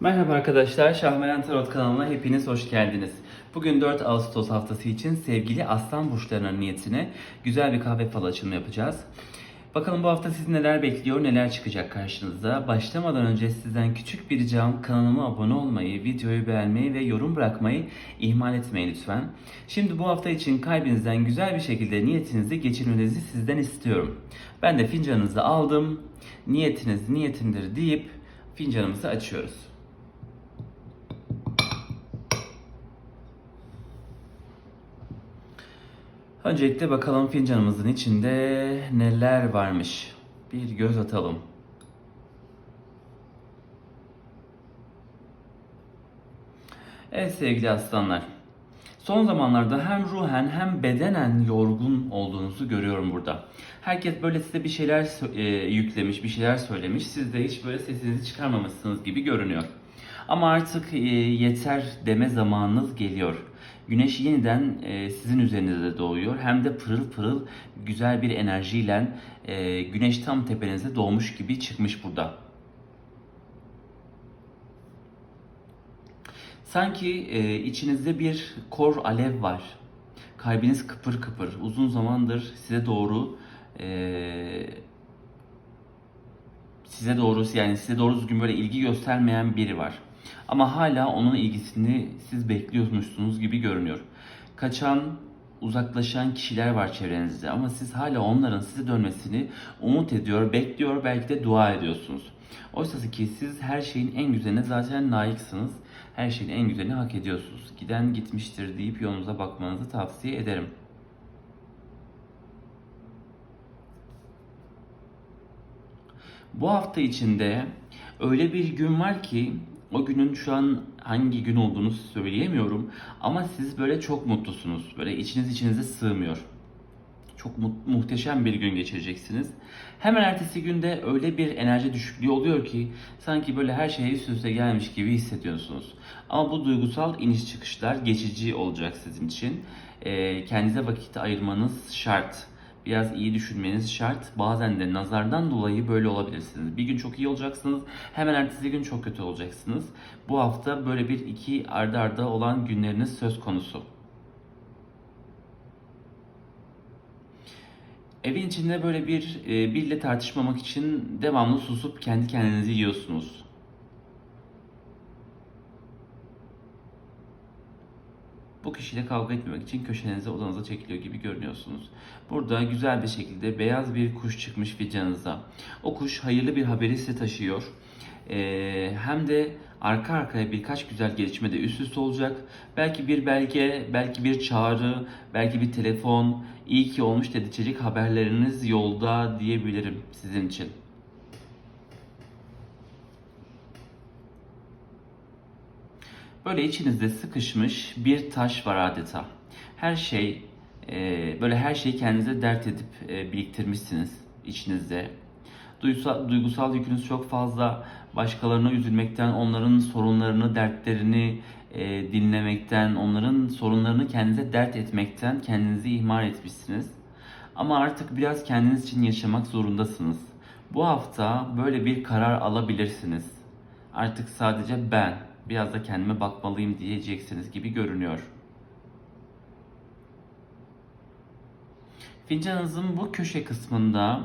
Merhaba arkadaşlar, Şahmeran Tarot kanalına hepiniz hoş geldiniz. Bugün 4 Ağustos haftası için sevgili Aslan burçlarının niyetine güzel bir kahve falı yapacağız. Bakalım bu hafta sizi neler bekliyor, neler çıkacak karşınıza. Başlamadan önce sizden küçük bir ricam kanalıma abone olmayı, videoyu beğenmeyi ve yorum bırakmayı ihmal etmeyin lütfen. Şimdi bu hafta için kalbinizden güzel bir şekilde niyetinizi geçirmenizi sizden istiyorum. Ben de fincanınızı aldım. Niyetiniz niyetimdir deyip fincanımızı açıyoruz. Öncelikle bakalım fincanımızın içinde neler varmış. Bir göz atalım. Evet sevgili aslanlar. Son zamanlarda hem ruhen hem bedenen yorgun olduğunuzu görüyorum burada. Herkes böyle size bir şeyler e, yüklemiş, bir şeyler söylemiş. Siz de hiç böyle sesinizi çıkarmamışsınız gibi görünüyor. Ama artık e, yeter deme zamanınız geliyor. Güneş yeniden e, sizin üzerinizde doğuyor. Hem de pırıl pırıl güzel bir enerjiyle e, güneş tam tepenize doğmuş gibi çıkmış burada. Sanki e, içinizde bir kor alev var. Kalbiniz kıpır kıpır. Uzun zamandır size doğru e, size doğru yani size doğru düzgün böyle ilgi göstermeyen biri var. Ama hala onun ilgisini siz bekliyormuşsunuz gibi görünüyor. Kaçan, uzaklaşan kişiler var çevrenizde ama siz hala onların size dönmesini umut ediyor, bekliyor, belki de dua ediyorsunuz. Oysa ki siz her şeyin en güzeline zaten layıksınız. Her şeyin en güzelini hak ediyorsunuz. Giden gitmiştir deyip yolunuza bakmanızı tavsiye ederim. Bu hafta içinde öyle bir gün var ki o günün şu an hangi gün olduğunu söyleyemiyorum ama siz böyle çok mutlusunuz. Böyle içiniz içinize sığmıyor. Çok mu- muhteşem bir gün geçireceksiniz. Hemen ertesi günde öyle bir enerji düşüklüğü oluyor ki sanki böyle her şey üst üste gelmiş gibi hissediyorsunuz. Ama bu duygusal iniş çıkışlar geçici olacak sizin için. Ee, kendinize vakit ayırmanız şart. Biraz iyi düşünmeniz şart. Bazen de nazardan dolayı böyle olabilirsiniz. Bir gün çok iyi olacaksınız. Hemen ertesi gün çok kötü olacaksınız. Bu hafta böyle bir iki arda arda olan günleriniz söz konusu. Evin içinde böyle bir e, biriyle tartışmamak için devamlı susup kendi kendinizi yiyorsunuz. Bu kişiyle kavga etmemek için köşenize odanıza çekiliyor gibi görünüyorsunuz. Burada güzel bir şekilde beyaz bir kuş çıkmış fincanınıza. O kuş hayırlı bir haberi size taşıyor. Ee, hem de arka arkaya birkaç güzel gelişme de üst üste olacak. Belki bir belge, belki bir çağrı, belki bir telefon. İyi ki olmuş dedirtecek haberleriniz yolda diyebilirim sizin için. Böyle içinizde sıkışmış bir taş var adeta. Her şey e, böyle her şeyi kendinize dert edip e, biriktirmişsiniz içinizde. Duygusal, duygusal yükünüz çok fazla. Başkalarına üzülmekten, onların sorunlarını, dertlerini e, dinlemekten, onların sorunlarını kendinize dert etmekten kendinizi ihmal etmişsiniz. Ama artık biraz kendiniz için yaşamak zorundasınız. Bu hafta böyle bir karar alabilirsiniz. Artık sadece ben, biraz da kendime bakmalıyım diyeceksiniz gibi görünüyor. Fincanınızın bu köşe kısmında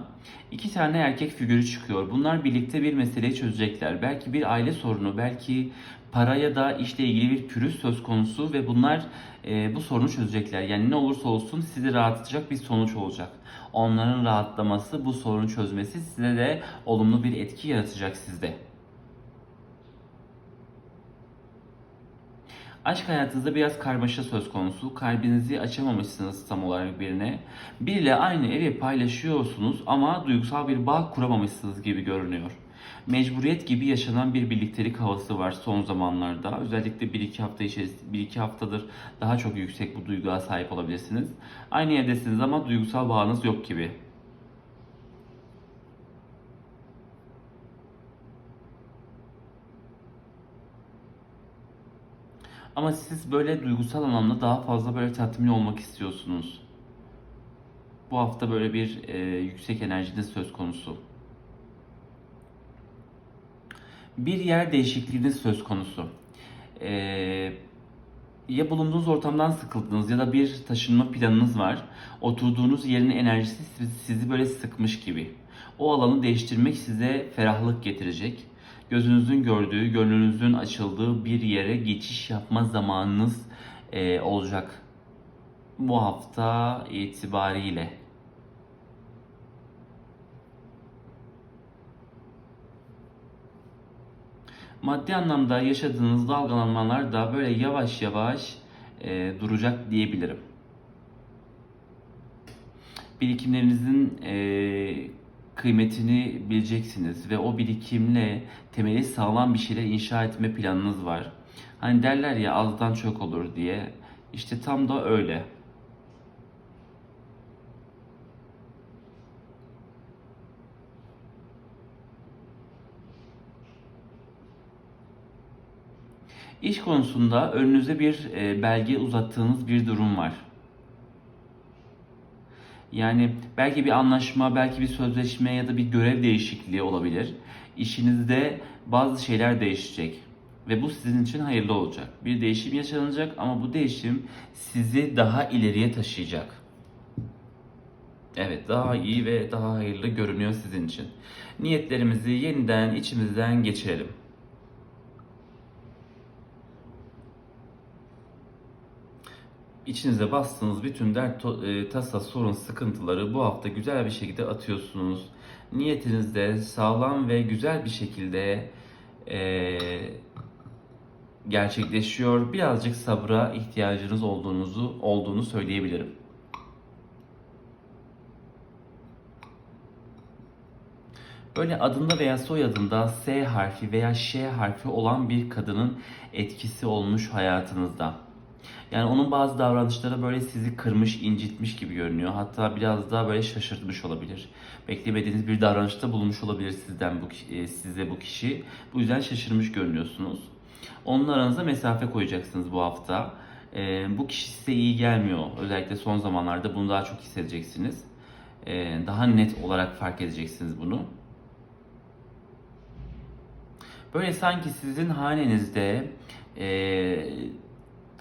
iki tane erkek figürü çıkıyor. Bunlar birlikte bir meseleyi çözecekler. Belki bir aile sorunu, belki para ya da işle ilgili bir pürüz söz konusu ve bunlar e, bu sorunu çözecekler. Yani ne olursa olsun sizi rahatlatacak bir sonuç olacak. Onların rahatlaması, bu sorunu çözmesi size de olumlu bir etki yaratacak sizde. Aşk hayatınızda biraz karmaşa söz konusu. Kalbinizi açamamışsınız tam olarak birine. Biriyle aynı evi paylaşıyorsunuz ama duygusal bir bağ kuramamışsınız gibi görünüyor. Mecburiyet gibi yaşanan bir birliktelik havası var son zamanlarda. Özellikle 1-2 hafta içerisinde 1-2 haftadır daha çok yüksek bu duyguya sahip olabilirsiniz. Aynı evdesiniz ama duygusal bağınız yok gibi. Ama siz böyle duygusal anlamda daha fazla böyle tatmin olmak istiyorsunuz. Bu hafta böyle bir e, yüksek enerjiniz söz konusu. bir yer değişikliğiniz söz konusu. Ee, ya bulunduğunuz ortamdan sıkıldınız ya da bir taşınma planınız var. Oturduğunuz yerin enerjisi sizi böyle sıkmış gibi. O alanı değiştirmek size ferahlık getirecek. Gözünüzün gördüğü, gönlünüzün açıldığı bir yere geçiş yapma zamanınız e, olacak. Bu hafta itibariyle. Maddi anlamda yaşadığınız dalgalanmalar da böyle yavaş yavaş e, duracak diyebilirim. Birikimlerinizin e, kıymetini bileceksiniz ve o birikimle temeli sağlam bir şeyler inşa etme planınız var. Hani derler ya azdan çok olur diye. İşte tam da öyle. İş konusunda önünüze bir e, belge uzattığınız bir durum var. Yani belki bir anlaşma, belki bir sözleşme ya da bir görev değişikliği olabilir. İşinizde bazı şeyler değişecek ve bu sizin için hayırlı olacak. Bir değişim yaşanacak ama bu değişim sizi daha ileriye taşıyacak. Evet, daha iyi ve daha hayırlı görünüyor sizin için. Niyetlerimizi yeniden içimizden geçirelim. İçinize bastığınız bütün dert, e, tasa, sorun, sıkıntıları bu hafta güzel bir şekilde atıyorsunuz. Niyetiniz de sağlam ve güzel bir şekilde e, gerçekleşiyor. Birazcık sabra ihtiyacınız olduğunuzu olduğunu söyleyebilirim. Böyle adında veya soyadında S harfi veya Ş harfi olan bir kadının etkisi olmuş hayatınızda. Yani onun bazı davranışları böyle sizi kırmış, incitmiş gibi görünüyor. Hatta biraz daha böyle şaşırtmış olabilir. Beklemediğiniz bir davranışta bulunmuş olabilir sizden bu e, size bu kişi. Bu yüzden şaşırmış görünüyorsunuz. Onunla aranıza mesafe koyacaksınız bu hafta. E, bu kişi size iyi gelmiyor. Özellikle son zamanlarda bunu daha çok hissedeceksiniz. E, daha net olarak fark edeceksiniz bunu. Böyle sanki sizin hanenizde e,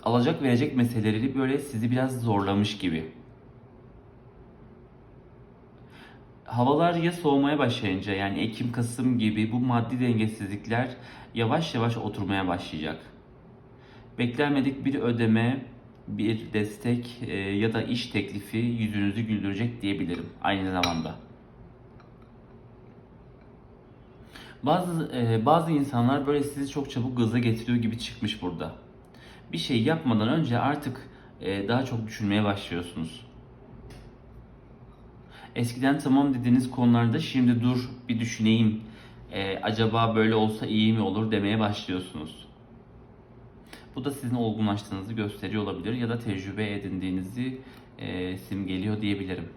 alacak verecek meseleleri böyle sizi biraz zorlamış gibi. Havalar ya soğumaya başlayınca yani Ekim Kasım gibi bu maddi dengesizlikler yavaş yavaş oturmaya başlayacak. Beklenmedik bir ödeme, bir destek e, ya da iş teklifi yüzünüzü güldürecek diyebilirim aynı zamanda. Bazı e, bazı insanlar böyle sizi çok çabuk gaza getiriyor gibi çıkmış burada. Bir şey yapmadan önce artık e, daha çok düşünmeye başlıyorsunuz. Eskiden tamam dediğiniz konularda şimdi dur bir düşüneyim. e, acaba böyle olsa iyi mi olur demeye başlıyorsunuz. Bu da sizin olgunlaştığınızı gösteriyor olabilir ya da tecrübe edindiğinizi e, simgeliyor diyebilirim.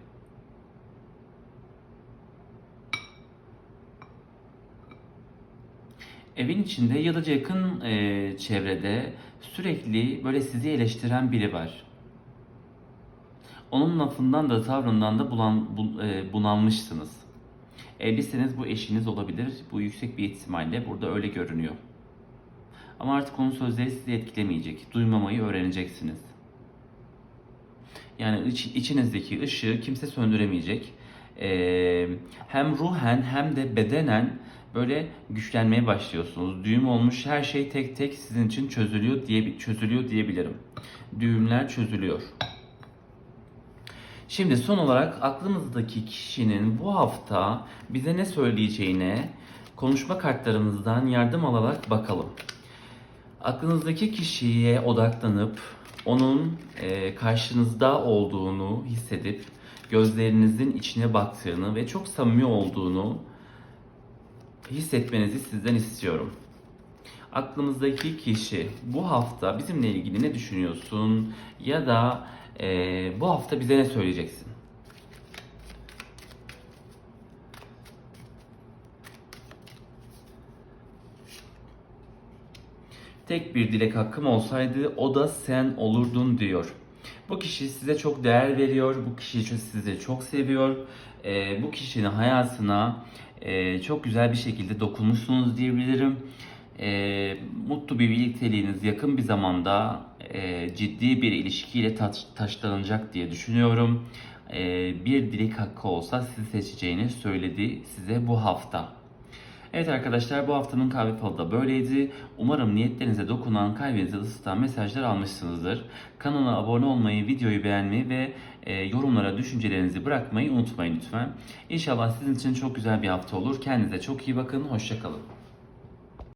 Evin içinde ya da yakın e, çevrede sürekli böyle sizi eleştiren biri var. Onun lafından da tavrından da bulan, bu, e, bunalmışsınız. Evliseniz bu eşiniz olabilir. Bu yüksek bir ihtimalle burada öyle görünüyor. Ama artık onun sözleri sizi etkilemeyecek. Duymamayı öğreneceksiniz. Yani iç, içinizdeki ışığı kimse söndüremeyecek. Ee, hem ruhen hem de bedenen böyle güçlenmeye başlıyorsunuz. Düğüm olmuş her şey tek tek sizin için çözülüyor diye çözülüyor diyebilirim. Düğümler çözülüyor. Şimdi son olarak aklımızdaki kişinin bu hafta bize ne söyleyeceğine konuşma kartlarımızdan yardım alarak bakalım. Aklınızdaki kişiye odaklanıp onun e, karşınızda olduğunu hissedip gözlerinizin içine baktığını ve çok samimi olduğunu hissetmenizi sizden istiyorum. Aklımızdaki kişi bu hafta bizimle ilgili ne düşünüyorsun ya da e, bu hafta bize ne söyleyeceksin? Tek bir dilek hakkım olsaydı o da sen olurdun diyor. Bu kişi size çok değer veriyor, bu kişi sizi çok seviyor. Ee, bu kişinin hayatına e, çok güzel bir şekilde dokunmuşsunuz diyebilirim. Ee, mutlu bir birlikteliğiniz yakın bir zamanda e, ciddi bir ilişkiyle taş, taşlanacak diye düşünüyorum. Ee, bir dilek hakkı olsa sizi seçeceğini söyledi size bu hafta. Evet arkadaşlar bu haftanın kahve falı da böyleydi. Umarım niyetlerinize dokunan, kalbinizi ısıtan mesajlar almışsınızdır. Kanala abone olmayı, videoyu beğenmeyi ve e, yorumlara düşüncelerinizi bırakmayı unutmayın lütfen. İnşallah sizin için çok güzel bir hafta olur. Kendinize çok iyi bakın. Hoşçakalın.